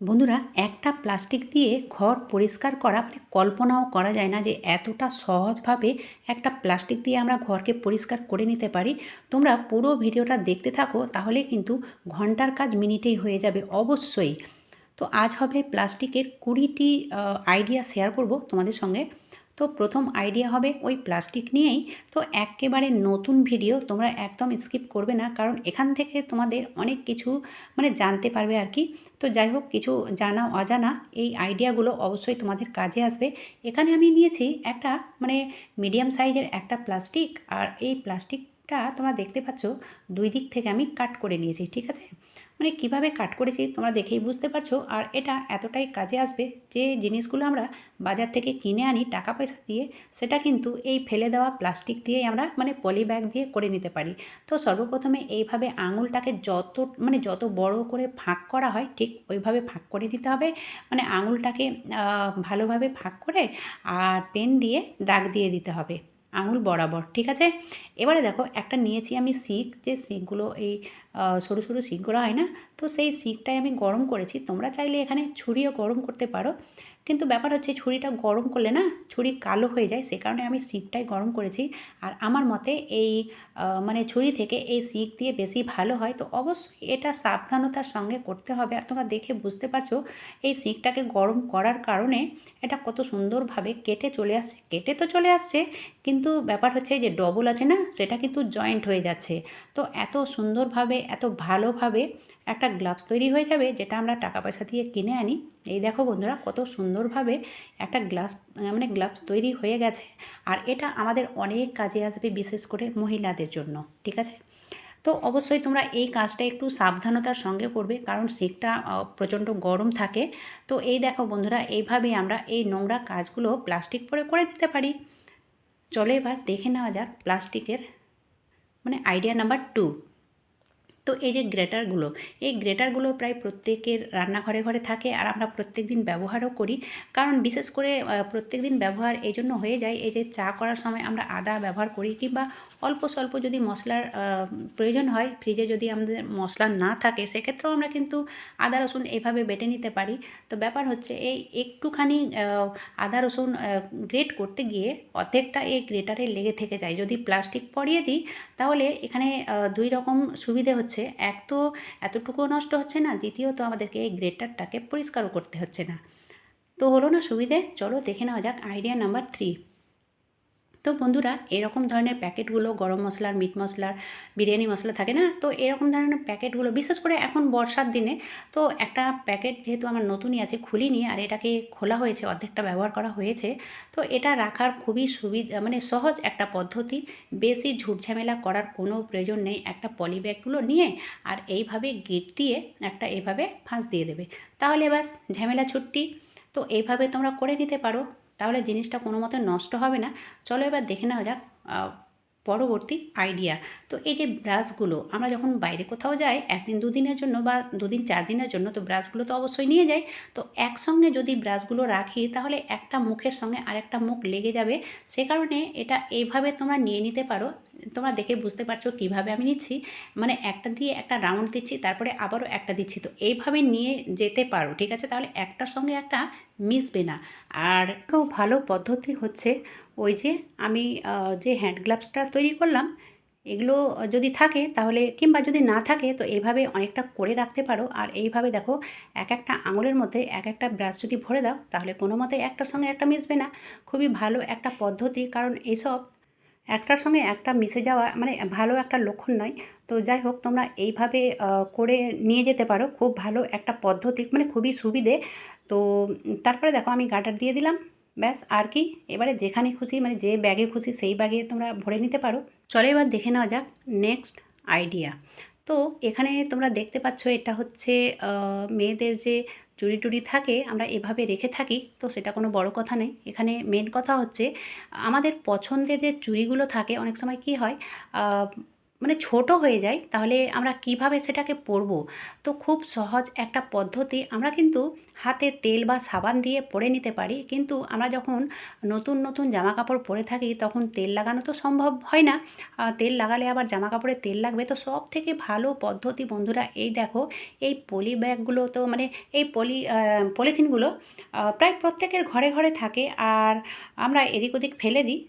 বন্ধুরা, একটা প্লাস্টিক দিয়ে ঘর পরিষ্কার করা মানে কল্পনাও করা যায় না যে এতটা সহজভাবে একটা প্লাস্টিক দিয়ে আমরা ঘরকে পরিষ্কার করে নিতে পারি। তোমরা পুরো ভিডিওটা দেখতে থাকো, তাহলে কিন্তু ঘণ্টার কাজ মিনিটেই হয়ে যাবে, অবশ্যই। তো আজ হবে প্লাস্টিকের কুড়িটি আইডিয়া শেয়ার করব তোমাদের সঙ্গে। তো প্রথম আইডিয়া হবে ওই প্লাস্টিক নিয়েই। তো একেবারে নতুন ভিডিও তোমরা একদম স্কিপ করবে না, কারণ এখান থেকে তোমাদের অনেক কিছু মানে জানতে পারবে আর কি। তো যাই হোক, কিছু জানা অজানা এই আইডিয়াগুলো অবশ্যই তোমাদের কাজে আসবে। এখানে আমি নিয়েছি একটা মানে মিডিয়াম সাইজের একটা প্লাস্টিক আর এই প্লাস্টিকটা তোমরা দেখতে পাচ্ছ দুই দিক থেকে আমি কাট করে নিয়েছি, ঠিক আছে? মানে কীভাবে কাট করেছি তোমরা দেখেই বুঝতে পারছ। আর এটা এতটাই কাজে আসবে যে জিনিসগুলো আমরা বাজার থেকে কিনে আনি টাকা পয়সা দিয়ে, সেটা কিন্তু এই ফেলে দেওয়া প্লাস্টিক দিয়েই আমরা মানে পলি ব্যাগ দিয়ে করে নিতে পারি। তো সর্বপ্রথমে এইভাবে আঙুলটাকে যত মানে যত বড় করে ফাঁক করা হয়, ঠিক ওইভাবে ফাঁক করে দিতে হবে। মানে আঙুলটাকে ভালোভাবে ফাঁক করে আর পেন দিয়ে দাগ দিয়ে দিতে হবে। আঙুল বরাবর, ঠিক আছে? এবারে দেখো, একটা নিয়েছি আমি শিখ যে শিকগুলো এই সরু সরু শিকগুলো হয় না? তো সেই শিকটাই আমি গরম করেছি। তোমরা চাইলে এখানে ছুরিও গরম করতে পারো। কিন্তু ব্যাপার হচ্ছে ছুরিটা গরম করলে না ছুরি কালো হয়ে যায়, সে কারণে আমি শিকটাই গরম করেছি। আর আমার মতে এই মানে ছুরি থেকে এই শিক দিয়ে বেশি ভালো হয়, তো অবশ্যই এটা সাবধানতার সঙ্গে করতে হবে। আর তোমরা দেখে বুঝতে পারছ, এই শিকটাকে গরম করার কারণে এটা কত সুন্দরভাবে কেটে চলে আসছে। কেটে তো চলে আসছে, কিন্তু ব্যাপার হচ্ছে যে ডবল আছে না, সেটা কিন্তু জয়েন্ট হয়ে যাচ্ছে। তো এত সুন্দরভাবে, এত ভালোভাবে একটা গ্লাভস তৈরি হয়ে যাবে, যেটা আমরা টাকা পয়সা দিয়ে কিনে আনি। এই দেখো বন্ধুরা, কত সুন্দরভাবে একটা গ্লাভস মানে গ্লাভস তৈরি হয়ে গেছে। আর এটা আমাদের অনেক কাজে আসবে, বিশেষ করে মহিলাদের জন্য, ঠিক আছে? তো অবশ্যই তোমরা এই কাজটা একটু সাবধানতার সঙ্গে করবে, কারণ শিকটা প্রচণ্ড গরম থাকে। তো এই দেখো বন্ধুরা এইভাবেই আমরা এই নোংরা কাজগুলো প্লাস্টিক পরে করে নিতে পারি। চলে এবার দেখে নেওয়া যাক প্লাস্টিকের মানে আইডিয়া নাম্বার টু তো এই যে গ্রেটারগুলো এই গ্রেটারগুলো প্রায় প্রত্যেকের রান্নাঘরে ঘরে থাকে আর আমরা প্রত্যেক দিন ব্যবহারও করি। কারণ বিশেষ করে প্রত্যেক দিন ব্যবহার এই জন্য হয়ে যায় এই যে চা করার সময় আমরা আদা ব্যবহার করি কিংবা অল্প স্বল্প যদি মশলার প্রয়োজন হয় ফ্রিজে যদি আমাদের মশলা না থাকে, সেক্ষেত্রেও আমরা কিন্তু আদা, রসুন এইভাবে বেটে নিতে পারি। তো ব্যাপার হচ্ছে, এই একটুখানি আদা, রসুন গ্রেট করতে গিয়ে অর্ধেকটা এই গ্রেটারে লেগে থেকে যায়। যদি প্লাস্টিক পরিয়ে দিই, তাহলে এখানে দুই রকম সুবিধে হচ্ছে। হচ্ছে এক তো এতটুকুও নষ্ট হচ্ছে না, দ্বিতীয়ত আমাদেরকে এই গ্রেটারটাকে পরিষ্কারও করতে হচ্ছে না। তো হলো না সুবিধে, চলো দেখে নেওয়া যাক আইডিয়া নাম্বার থ্রি তো বন্ধুরা, এরকম ধরনের প্যাকেটগুলো, গরম মশলার, মিট মশলার, বিরিয়ানি মশলা থাকে না? তো এরকম ধরনের প্যাকেটগুলো, বিশেষ করে এখন বর্ষার দিনে, তো একটা প্যাকেট যেহেতু আমার নতুনই আছে, খুলিনি আর এটাকে খোলা হয়েছে, অর্ধেকটা ব্যবহার করা হয়েছে, তো এটা রাখার খুবই সুবিধা মানে সহজ একটা পদ্ধতি। বেশি ঝুটঝামেলা করার কোনো প্রয়োজন নেই, একটা পলি ব্যাগগুলো নিয়ে আর এইভাবে গিট দিয়ে একটা এভাবে ফাঁস দিয়ে দেবে। তাহলে বাস ঝামেলা ছুট্টি। তো এইভাবে তোমরা করে নিতে পারো। তাহলে জিনিসটা কোনো মতে নষ্ট হবে না। চলো এবার দেখে নেওয়া যাক পরবর্তী আইডিয়া তো এই যে ব্রাশগুলো আমরা যখন বাইরে কোথাও যাই, একদিন দুদিনের জন্য বা দুদিন চার দিনের জন্য, তো ব্রাশগুলো তো অবশ্যই নিয়ে যাই। তো একসঙ্গে যদি ব্রাশগুলো রাখি, তাহলে একটা মুখের সঙ্গে আরেকটা মুখ লেগে যাবে। সে কারণে এটা এইভাবে তোমরা নিয়ে নিতে পারো। তোমরা দেখে বুঝতে পারছ কীভাবে আমি নিচ্ছি। মানে একটা দিয়ে একটা রাউন্ড দিচ্ছি, তারপরে আবারও একটা দিচ্ছি। তো এইভাবে নিয়ে যেতে পারো, ঠিক আছে? তাহলে একটার সঙ্গে একটা মিশবে না। আর খুব ভালো পদ্ধতি হচ্ছে ওই যে আমি যে হ্যান্ড গ্লাভসটা তৈরি করলাম, এগুলো যদি থাকে তাহলে, কিংবা যদি না থাকে তো এইভাবে অনেকটা করে রাখতে পারো। আর এইভাবে দেখো, এক একটা আঙুলের মধ্যে এক একটা ব্রাশ যদি ভরে দাও, তাহলে কোনো মতে একটার সঙ্গে একটা মিশবে না। খুবই ভালো একটা পদ্ধতি, কারণ এইসব একটার সঙ্গে একটা মিশে যাওয়া মানে ভালো একটা লক্ষণ নয়। তো যাই হোক তোমরা এইভাবে করে নিয়ে যেতে পারো। খুব ভালো একটা পদ্ধতি মানে খুবই সুবিধে। তো তারপরে দেখো, আমি গাটার দিয়ে দিলাম। ব্যাস, আর কি। এবারে যেখানে খুশি মানে যে ব্যাগে খুশি, সেই ব্যাগে তোমরা ভরে নিতে পারো। চলো এবার দেখে নেওয়া যাক নেক্সট আইডিয়া। তো এখানে তোমরা দেখতে পাচ্ছ, এটা হচ্ছে মেয়েদের যে চুরি টুরি থাকে, আমরা এভাবে রেখে থাকি, তো সেটা কোনো বড় কথা নেই এখানে মেন কথা হচ্ছে, আমাদের পছন্দের যে চুরিগুলো থাকে, অনেক সময় কি হয় মানে ছোট হয়ে যায়, তাহলে আমরা কীভাবে সেটাকে পরবো? তো খুব সহজ একটা পদ্ধতি, আমরা কিন্তু হাতে তেল বা সাবান দিয়ে পরে নিতে পারি, কিন্তু আমরা যখন নতুন নতুন জামা কাপড় পরে থাকি, তখন তেল লাগানো তো সম্ভব হয় না। তেল লাগালে আবার জামা কাপড়ে তেল লাগবে। তো সব থেকে ভালো পদ্ধতি বন্ধুরা এই দেখো, এই পলি ব্যাগগুলো তো মানে এই পলি পলিথিনগুলো প্রায় প্রত্যেকের ঘরে ঘরে থাকে, আর আমরা এদিক ওদিক ফেলে দিই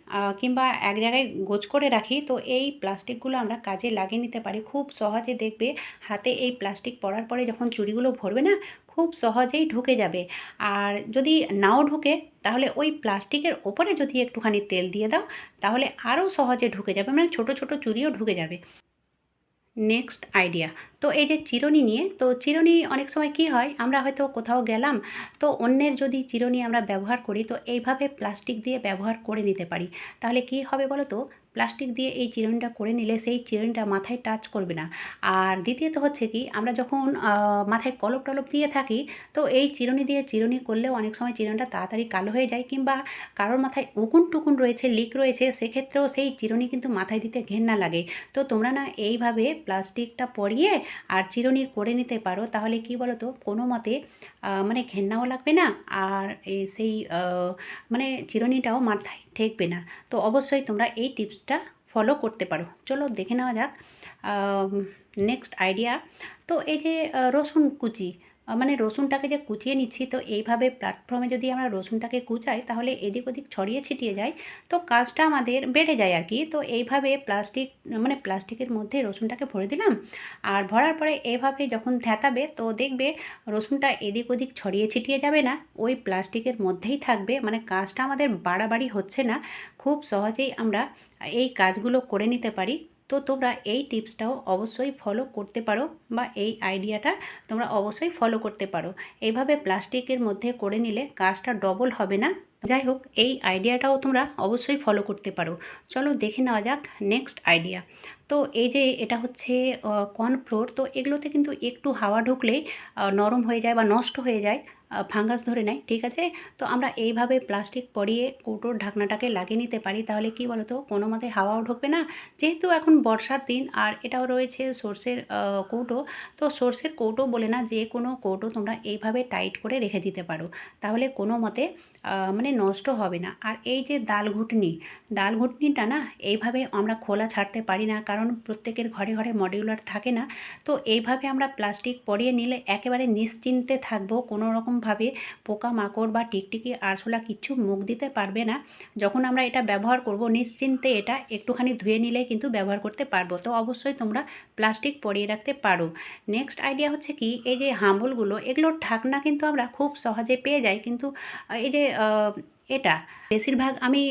কিংবা এক জায়গায় গোছ করে রাখি। তো এই প্লাস্টিকগুলো আমরা কাজে লাগিয়ে নিতে পারে। খুব সহজে দেখবে হাতে এই প্লাস্টিক পরার পরে যখন চুড়িগুলো ভরবে না, খুব সহজেই ঢুকে যাবে। আর যদি নাও ঢুকে, তাহলে ওই প্লাস্টিকের ওপরে যদি একটুখানি তেল দিয়ে দাও, তাহলে আরও সহজে ঢুকে যাবে। মানে ছোট ছোট চুড়িও ঢুকে যাবে। Next idea. তো এই যে চিরুনি নিয়ে, তো চিরুনি অনেক সময় কি হয়, আমরা হয়তো কোথাও গেলাম, তো অন্যের যদি চিরুনি আমরা ব্যবহার করি, তো এইভাবে প্লাস্টিক দিয়ে ব্যবহার করে নিতে পারি। তাহলে কি হবে বলো তো? প্লাস্টিক দিয়ে এই চিরুনিটা করে নিলে সেই চিরুনিটা মাথায় টাচ করবে না। আর দ্বিতীয়ত হচ্ছে কি, আমরা যখন মাথায় কলপ টলপ দিয়ে থাকি, তো এই চিরুনি দিয়ে চিরুনি করলেও অনেক সময় চিরুনিটা তাড়াতাড়ি কালো হয়ে যায় কিংবা কারোর মাথায় উকুন টুকুন রয়েছে লিক রয়েছে, সেক্ষেত্রেও সেই চিরুনি কিন্তু মাথায় দিতে ঘেন্না লাগে। তো তোমরা না এইভাবে প্লাস্টিকটা পরিয়ে আর চিরুনি করে নিতে পারো। তাহলে কি বলো তো কোনো মতে মানে ঘেন্নাও লাগবে না, আর সেই মানে চিরুনিটাও মাথায় ঠেকবে না। তো অবশ্যই তোমরা এই টিপসটা ফলো করতে পারো। চলো দেখে নেওয়া যাক। নেক্সট আইডিয়া তো এই যে রসুন কুচি। মানে রসুনটাকে যে কুচিয়ে নিচ্ছি, তো এইভাবে প্ল্যাটফর্মে যদি আমরা রসুনটাকে কুচাই, তাহলে এদিক ওদিক ছড়িয়ে ছিটিয়ে যায়, তো কাজটা আমাদের বেড়ে যায় আর কি। তো এইভাবে প্লাস্টিক মানে প্লাস্টিকের মধ্যে রসুনটাকে ভরে দিলাম, আর ভরার পরে এভাবে যখন থ্যাতাবে তো দেখবে রসুনটা এদিক ওদিক ছড়িয়ে ছিটিয়ে যাবে না, ওই প্লাস্টিকের মধ্যেই থাকবে। মানে কাজটা আমাদের বাড়াবাড়ি হচ্ছে না, খুব সহজেই আমরা এই কাজগুলো করে নিতে পারি। তো তোমরা এই টিপসটাও অবশ্যই ফলো করতে পারো বা এই আইডিয়াটা তোমরা অবশ্যই ফলো করতে পারো। এইভাবে প্লাস্টিকের মধ্যে করে নিলে কাজটা ডবল হবে না। যাই হোক, এই আইডিয়াটাও তোমরা অবশ্যই ফলো করতে পারো। চলো দেখে নেওয়া যাক নেক্সট আইডিয়া তো এই যে এটা হচ্ছে কর্নফ্লোর তো এগুলোতে কিন্তু একটু হাওয়া ঢুকলেই নরম হয়ে যায় বা নষ্ট হয়ে যায়। ফাঙ্গাস ধরে নেয়, ঠিক আছে? তো আমরা এইভাবে প্লাস্টিক পরিয়ে কৌটোর ঢাকনাটাকে লাগিয়ে নিতে পারি, তাহলে কি বলো তো কোনো মতে হাওয়াও ঢুকবে না। যেহেতু এখন বর্ষার দিন আর এটাও রয়েছে সর্ষের কৌটো, তো সর্ষের কৌটো বলে না, যে কোনো কৌটো তোমরা এইভাবে টাইট করে রেখে দিতে পারো। তাহলে কোনো মতে মানে নষ্ট হবে না। আর এই যে ডাল ঘুটনি ডাল ঘুটনিটা না এইভাবে আমরা খোলা ছাড়তে পারি না, কারণ প্রত্যেকের ঘরে ঘরে মডিউলার থাকে না। তো এইভাবে আমরা প্লাস্টিক পরিয়ে নিলে একেবারে নিশ্চিন্তে থাকব, কোনো রকমভাবে পোকামাকড় বা টিকটিকি, আরশোলা কিচ্ছু মুখ দিতে পারবে না। যখন আমরা এটা ব্যবহার করব, নিশ্চিন্তে এটা একটুখানি ধুয়ে নিলে কিন্তু ব্যবহার করতে পারব। তো অবশ্যই তোমরা প্লাস্টিক পরিয়ে রাখতে পারো। নেক্সট আইডিয়া হচ্ছে কি, এই যে হাম্বলগুলো, এগুলোর ঢাকনা কিন্তু আমরা খুব সহজে পেয়ে যাই। কিন্তু এই যে এটা। বেশিরভাগ আমি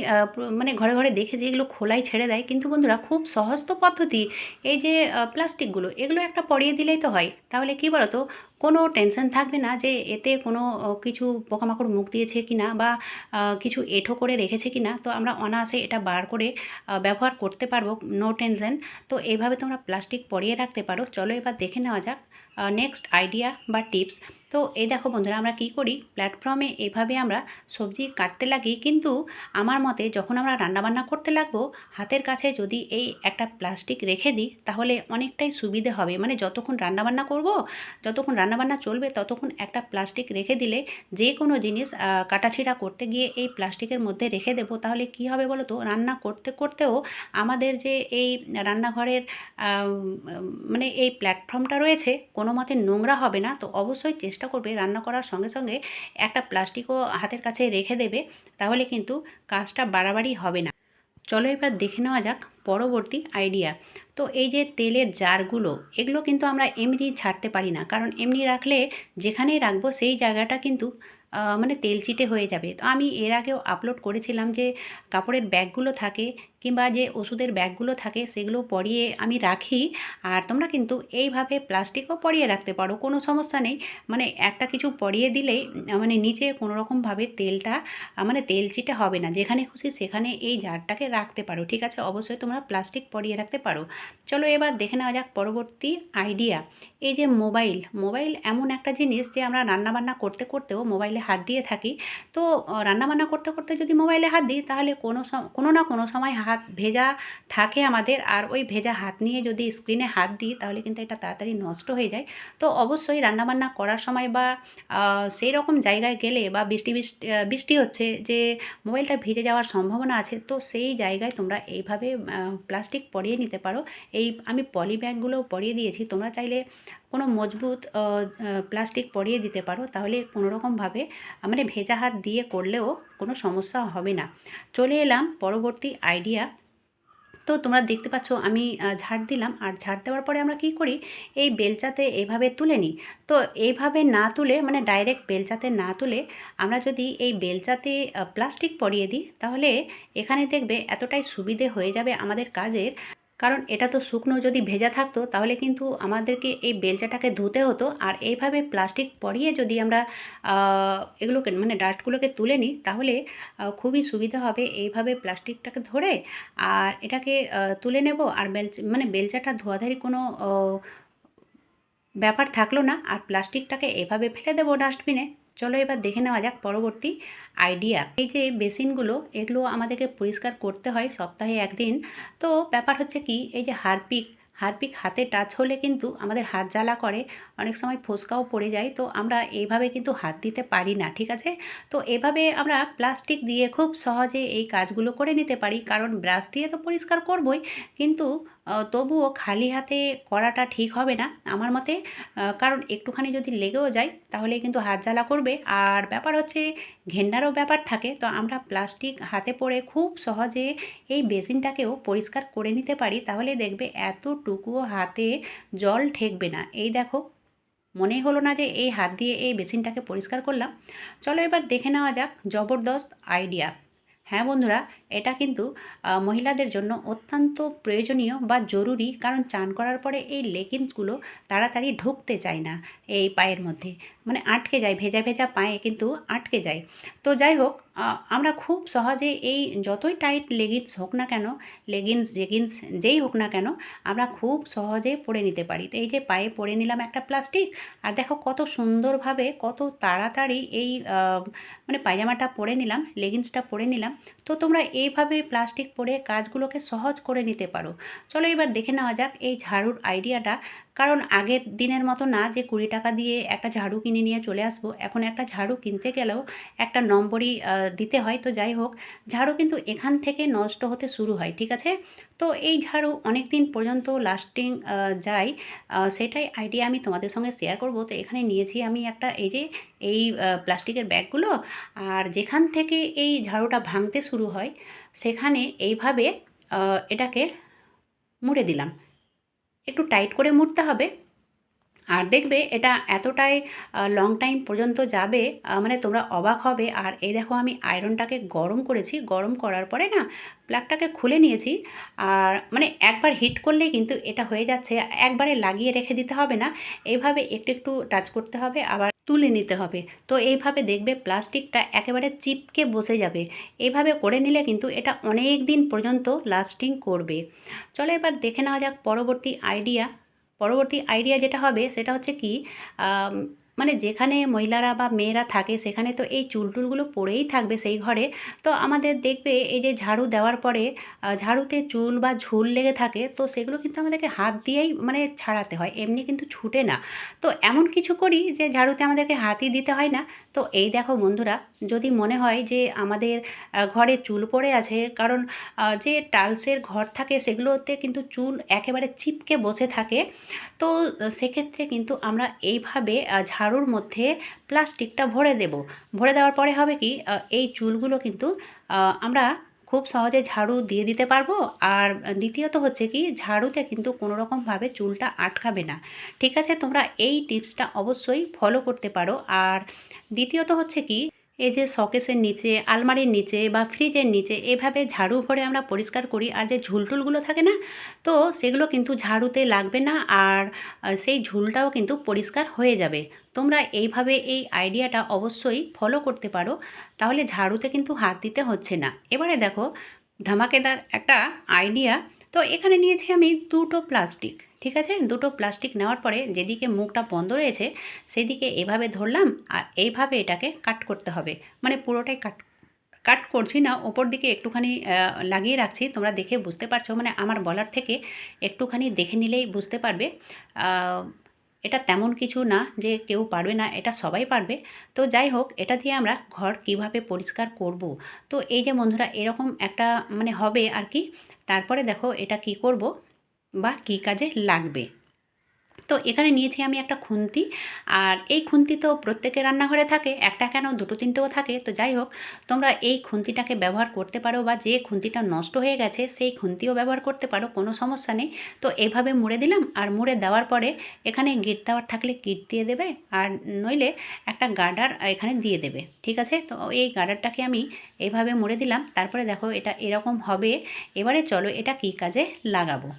মানে ঘরে ঘরে দেখেছি এগুলো খোলাই ছেড়ে দেয়, কিন্তু বন্ধুরা খুব সহজ তো পদ্ধতি, এই যে প্লাস্টিকগুলো, এগুলো একটা পরিয়ে দিলেই তো হয়। তাহলে কি বলো তো কোনো টেনশন থাকবে না যে এতে কোনো কিছু পোকামাকড় মুখ দিয়েছে কি না বা কিছু এঁঠো করে রেখেছে কি না তো আমরা অনায়াসে এটা বার করে ব্যবহার করতে পারব নো টেনশন তো এইভাবে তোমরা প্লাস্টিক পরিয়ে রাখতে পারো। চলো এবার দেখে নেওয়া যাক নেক্সট আইডিয়া বা টিপস তো এই দেখো বন্ধুরা, আমরা কি করি? প্ল্যাটফর্মে এভাবে আমরা সবজি কাটতে লাগি। কিন্তু আমার মতে যখন আমরা রান্নাবান্না করতে লাগবো, হাতের কাছে যদি এই একটা প্লাস্টিক রেখে দিই, তাহলে অনেকটাই সুবিধে হবে। মানে যতক্ষণ রান্নাবান্না করব, যতক্ষণ রান্নাবান্না চলবে, ততক্ষণ একটা প্লাস্টিক রেখে দিলে যে কোনো জিনিস কাটাছিড়া করতে গিয়ে এই প্লাস্টিকের মধ্যে রেখে দেবো। তাহলে কি হবে বলো তো রান্না করতে করতেও আমাদের যে এই রান্নাঘরের মানে এই প্ল্যাটফর্মটা রয়েছে, কোনো মতে নোংরা হবে না, তো অবশ্যই চেষ্টা করবে রান্না করার সঙ্গে সঙ্গে একটা প্লাস্টিকও হাতের কাছে রেখে দেবে, তাহলে কিন্তু কাজটা বাড়াবাড়ি হবে না। চলো এবার দেখে নেওয়া যাক পরবর্তী আইডিয়া তো এই যে তেলের জারগুলো, এগুলো কিন্তু আমরা এমনি ছাড়তে পারি না, কারণ এমনি রাখলে যেখানেই রাখব সেই জায়গাটা কিন্তু মানে তেল চিটে হয়ে যাবে। তো আমি এর আগেও আপলোড করেছিলাম যে কাপড়ের ব্যাগগুলো থাকে কিংবা যে ওষুধের ব্যাগগুলো থাকে সেগুলো পরিয়ে আমি রাখি। আর তোমরা কিন্তু এইভাবে প্লাস্টিকও পরিয়ে রাখতে পারো, কোনো সমস্যা নেই। মানে একটা কিছু পরিয়ে দিলেই মানে নিচে কোনো রকমভাবে তেলটা মানে তেল চিটে হবে না। যেখানে খুশি সেখানে এই জারটাকে রাখতে পারো। ঠিক আছে? অবশ্যই তোমরা প্লাস্টিক পরিয়ে রাখতে পারো। চলো এবার দেখে নেওয়া যাক পরবর্তী আইডিয়া। এই যে মোবাইল মোবাইল এমন একটা জিনিস যে আমরা রান্নাবান্না করতে করতেও মোবাইলে হাত দিয়ে থাকি। তো, রান্নাবান্না করতে করতে যদি মোবাইলে হাত দিই তাহলে কোনো কোনো না কোনো সময় হাত ভেজা থাকে আমাদের, আর ওই ভেজা হাত নিয়ে যদি স্ক্রিনে হাত দিই, তাহলে কিন্তু এটা তাড়াতাড়ি নষ্ট হয়ে যায়। তো অবশ্যই রান্নাবান্না করার সময় বা সেই রকম জায়গায় গেলে বা বৃষ্টি বৃষ্টি বৃষ্টি হচ্ছে যে মোবাইলটা ভিজে যাওয়ার সম্ভাবনা আছে, তো সেই জায়গায় তোমরা এইভাবে প্লাস্টিক পরিয়ে নিতে পারো। এই আমি পলি ব্যাগগুলো পরিয়ে দিয়েছি, তোমরা চাইলে কোনো মজবুত প্লাস্টিক পরিয়ে দিতে পারো তাহলে কোনো রকমভাবে আহ, মানে ভেজা হাত দিয়ে করলেও কোনো সমস্যা হবে না। চলে এলাম পরবর্তী আইডিয়া তো তোমরা দেখতে পাচ্ছ আমি ঝাড় দিলাম আর ঝাড় দেওয়ার পরে আমরা কি করি? এই বেলচাতে এইভাবে তুলে নিই। তো এইভাবে না তুলে মানে ডাইরেক্ট বেলচাতে না তুলে আমরা যদি এই বেলচাতে প্লাস্টিক পরিয়ে দিই তাহলে এখানে দেখবে এতটাই সুবিধে হয়ে যাবে আমাদের কাজের। কারণ এটা তো শুকনো যদি ভেজা থাকতো, তাহলে কিন্তু আমাদেরকে এই বেলচাটাকে ধুতে হতো। আর এইভাবে প্লাস্টিক পরিয়ে যদি আমরা এগুলোকে মানে ডাস্টগুলোকে তুলে নিই, তাহলে খুবই সুবিধা হবে এইভাবে প্লাস্টিকটাকে ধরে। আর এটাকে তুলে নেব। আর বেলচ মানে বেলচাটা ধোয়াধারি কোনো ব্যাপার থাকল না। আর প্লাস্টিকটাকে এভাবে ফেলে দেবো ডাস্টবিনে। চলো এবার দেখে নেওয়া যাক পরবর্তী আইডিয়া এই যে বেসিনগুলো, এগুলো আমাদেরকে পরিষ্কার করতে হয় সপ্তাহে একদিন। তো ব্যাপার হচ্ছে কি, এই যে হারপিক হারপিক হাতে টাচ হলে কিন্তু আমাদের হাত জ্বালা করে, অনেক সময় ফোসকাও পড়ে যায়। তো আমরা এইভাবে কিন্তু হাত দিতে পারি না, ঠিক আছে? তো এভাবে আমরা প্লাস্টিক দিয়ে খুব সহজে এই কাজগুলো করে নিতে পারি। কারণ ব্রাশ দিয়ে তো পরিষ্কার করবই, কিন্তু তবুও খালি হাতে করাটা ঠিক হবে না আমার মতে। কারণ একটুখানি যদি লেগেও যায়, তাহলে কিন্তু হাত জ্বালা করবে। আর ব্যাপার হচ্ছে, ঘেন্নারও ব্যাপার থাকে। তো আমরা প্লাস্টিক হাতে পরে খুব সহজে এই বেসিনটাকেও পরিষ্কার করে নিতে পারি। তাহলে দেখবে এতটুকুও হাতে জল ঠেকবে না। এই দেখো, মনে হলো না যে এই হাত দিয়ে এই বেসিনটাকে পরিষ্কার করলাম। চলো এবার দেখে নেওয়া যাক, জবরদস্ত আইডিয়া। হ্যাঁ বন্ধুরা এটা কিন্তু মহিলাদের জন্য অত্যন্ত প্রয়োজনীয় বা জরুরি কারণ চান করার পরে এই লেগিংসগুলো তাড়াতাড়ি ঢুকতে চায় না এই পায়ের মধ্যে। মানে আটকে যায়, ভেজা ভেজা পায়ে কিন্তু আটকে যায়। তো যাই হোক আমরা খুব সহজে এই যতই টাইট লেগিংস হোক না কেন লেগিংস জেগিংস যেই হোক না কেন, আমরা খুব সহজে পরে নিতে পারি। তো এই যে পায়ে পরে নিলাম একটা প্লাস্টিক আর দেখো কত সুন্দরভাবে, কত তাড়াতাড়ি এই মানে পায়জামাটা পরে নিলাম লেগিংসটা পরে নিলাম। তো তোমরা এইভাবে প্লাস্টিক পরে কাজগুলোকে সহজ করে নিতে পারো। চলো এবার দেখে নেওয়া যাক এই ঝাড়ুর আইডিয়াটা কারণ আগের দিনের মতো না যে কুড়ি টাকা দিয়ে একটা ঝাড়ু কিনে নিয়ে চলে আসব, এখন একটা ঝাড়ু কিনতে গেলেও একটা নম্বরই দিতে হয়। তো যাই হোক, ঝাড়ু কিন্তু এখান থেকে নষ্ট হতে শুরু হয়, ঠিক আছে? তো এই ঝাড়ু অনেক দিন পর্যন্ত লাস্টিং যায়। সেটাই আইডিয়া আমি তোমাদের সঙ্গে শেয়ার করব। তো এখানে নিয়েছি আমি একটা, এই যে, এই প্লাস্টিকের ব্যাগগুলো। আর যেখান থেকে এই ঝাড়ুটা ভাঙতে শুরু হয়, সেখানে এইভাবে এটাকে মুড়ে দিলাম। একটু টাইট করে মুড়তে হবে। আর দেখবে এটা এতটাই লং টাইম পর্যন্ত যাবে মানে তোমরা অবাক হবে। আর এই দেখো আমি আয়রনটাকে গরম করেছি। গরম করার পরে না প্লাগটাকে খুলে নিয়েছি। আর মানে একবার হিট করলে কিন্তু এটা হয়ে যাচ্ছে। একবারে লাগিয়ে রেখে দিতে হবে না। এইভাবে একটু একটু টাচ করতে হবে। আবার তুলে নিতে হবে। তো এইভাবে দেখবে প্লাস্টিকটা একেবারে চিপকে বসে যাবে। এইভাবে করে নিলে কিন্তু এটা অনেক দিন পর্যন্ত লাস্টিং করবে। চলো এবার দেখে নেওয়া যাক পরবর্তী আইডিয়া পরবর্তী আইডিয়া যেটা হবে সেটা হচ্ছে কি মানে যেখানে মহিলারা বা মেয়েরা থাকে সেখানে তো এই চুলটুলগুলো পড়েই থাকবে সেই ঘরে। তো আমাদের দেখবে এই যে ঝাড়ু দেওয়ার পরে ঝাড়ুতে চুল বা ঝুল লেগে থাকে, তো সেগুলো কিন্তু আমাদেরকে হাত দিয়েই মানে ছাড়াতে হয়, এমনি কিন্তু ছুটে না। তো এমন কিছু করি যে ঝাড়ুতে আমাদেরকে হাতই দিতে হয় না তো এই দেখো বন্ধুরা, যদি মনে হয় যে আমাদের ঘরে চুল পড়ে আছে, কারণ যে টালসের ঘর থাকে সেগুলোতে কিন্তু চুল একেবারে চিপকে বসে থাকে, তো সেক্ষেত্রে কিন্তু আমরা এইভাবে ঝাড়ুর মধ্যে প্লাস্টিকটা ভরে দেব। ভরে দেওয়ার পরে হবে কি এই চুলগুলো কিন্তু আমরা খুব সহজে ঝাড়ু দিয়ে দিতে পারব। আর দ্বিতীয়ত হচ্ছে কি, ঝাড়ুতে কিন্তু কোনো রকমভাবে চুলটা আটকাবে না। ঠিক আছে, তোমরা এই টিপসটা অবশ্যই ফলো করতে পারো। আর দ্বিতীয়ত হচ্ছে কি এই যে শকেসের নিচে, আলমারির নিচে বা ফ্রিজের নিচে এভাবে ঝাড়ু ভরে আমরা পরিষ্কার করি আর যে ঝুলটুলগুলো থাকে না, তো সেগুলো কিন্তু ঝাড়ুতে লাগবে না আর সেই ঝুলটাও কিন্তু পরিষ্কার হয়ে যাবে। তোমরা এইভাবে এই আইডিয়াটা অবশ্যই ফলো করতে পারো, তাহলে ঝাড়ুতে কিন্তু হাত দিতে হচ্ছে না। এবারে দেখো, ধামাকেদার একটা আইডিয়া, তো এখানে নিয়েছি আমি দুটো প্লাস্টিক ঠিক আছে? দুটো প্লাস্টিক নেওয়ার পরে যেদিকে মুখটা বন্ধ রয়েছে, সেদিকে এভাবে ধরলাম, আর এইভাবে এটাকে কাট করতে হবে। মানে পুরোটাই কাট কাট করছি না, ওপর দিকে একটুখানি লাগিয়ে রাখছি। তোমরা দেখে বুঝতে পারছ মানে আমার বলার থেকে একটুখানি দেখে নিলেই বুঝতে পারবে। এটা তেমন কিছু না যে কেউ পারবে না, এটা সবাই পারবে। তো যাই হোক, এটা দিয়ে আমরা ঘর কীভাবে পরিষ্কার করব? তো এই যে বন্ধুরা, এরকম একটা মানে হবে আর কি। তারপরে দেখো এটা কি করব? বা কী কাজে লাগবে। তো এখানে নিয়েছি আমি একটা খুন্তি, আর এই খুন্তি তো প্রত্যেকের রান্নাঘরে থাকে, একটা কেন, দুটো, তিনটেও থাকে। তো যাই হোক, তোমরা এই খুন্তিটাকে ব্যবহার করতে পারো বা যে খুন্তিটা নষ্ট হয়ে গেছে, সেই খুন্তিও ব্যবহার করতে পারো, কোনো সমস্যা নেই। তো এভাবে মুড়ে দিলাম, আর মুড়ে দেওয়ার পরে এখানে গিট দেওয়ার থাকলে গিট দিয়ে দেবে, আর নইলে একটা গার্ডার এখানে দিয়ে দেবে, ঠিক আছে? তো এই গার্ডারটাকে আমি এইভাবে মুড়ে দিলাম, তারপরে দেখো এটা এরকম হবে। এবারে চলো এটা কী কাজে লাগাবো।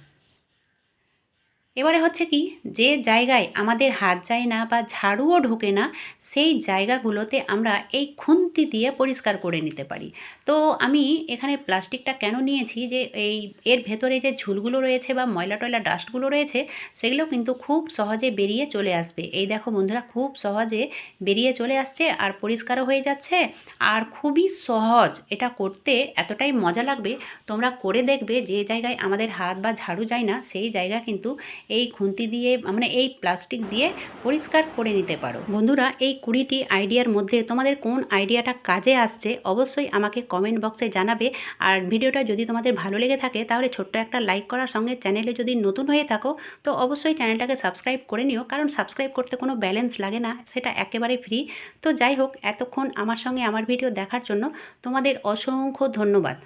এবারে হচ্ছে কি, যে জায়গায় আমাদের হাত যায় না বা ঝাড়ুও ঢোকে না, সেই জায়গাগুলোতে আমরা এই খুন্তি দিয়ে পরিষ্কার করে নিতে পারি। তো আমি এখানে প্লাস্টিকটা কেন নিয়েছি যে এই, এর ভেতরে যে ঝুলগুলো রয়েছে বা ময়লা টয়লা ডাস্টগুলো রয়েছে, সেগুলো কিন্তু খুব সহজে বেরিয়ে চলে আসবে। এই দেখো বন্ধুরা, খুব সহজে বেরিয়ে চলে আসছে আর পরিষ্কারও হয়ে যাচ্ছে। আর খুবই সহজ এটা করতে এতটাই মজা লাগবে। তোমরা করে দেখবে যে জায়গায় আমাদের হাত বা ঝাড়ু যায় না, সেই জায়গা কিন্তু এই খুন্তি দিয়ে মানে এই প্লাস্টিক দিয়ে পরিষ্কার করে নিতে পারো। বন্ধুরা, এই কুড়িটি আইডিয়ার মধ্যে তোমাদের কোন আইডিয়াটা কাজে আসছে অবশ্যই আমাকে কমেন্ট বক্সে জানাবে। আর ভিডিওটা যদি তোমাদের ভালো লেগে থাকে, তাহলে ছোট্ট একটা লাইক করার সঙ্গে চ্যানেলে যদি নতুন হয়ে থাকো, তো অবশ্যই চ্যানেলটাকে সাবস্ক্রাইব করে নিও। কারণ সাবস্ক্রাইব করতে কোনো ব্যালেন্স লাগে না, সেটা একেবারে ফ্রি। তো যাই হোক, এতক্ষণ আমার সঙ্গে আমার ভিডিও দেখার জন্য তোমাদের অসংখ্য ধন্যবাদ।